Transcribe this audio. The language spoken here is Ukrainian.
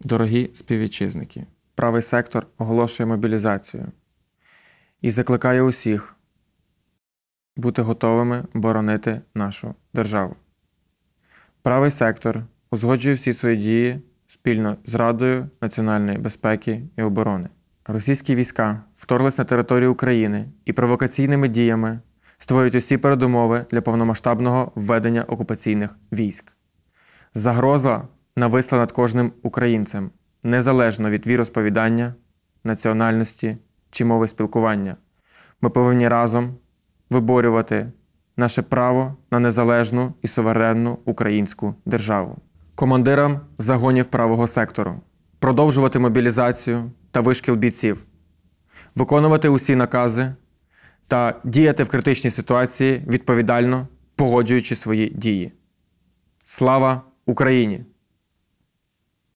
Дорогі співвітчизники, правий сектор оголошує мобілізацію і закликає усіх бути готовими боронити нашу державу. Правий сектор узгоджує всі свої дії спільно з Радою національної безпеки і оборони. Російські війська вторглись на територію України і провокаційними діями створюють усі передумови для повномасштабного введення окупаційних військ. Загроза нависла над кожним українцем, незалежно від віросповідання, національності чи мови спілкування. Ми повинні разом виборювати наше право на незалежну і суверенну українську державу. Командирам загонів правого сектору продовжувати мобілізацію та вишкіл бійців, виконувати усі накази та діяти в критичній ситуації відповідально, погоджуючи свої дії. Слава Україні!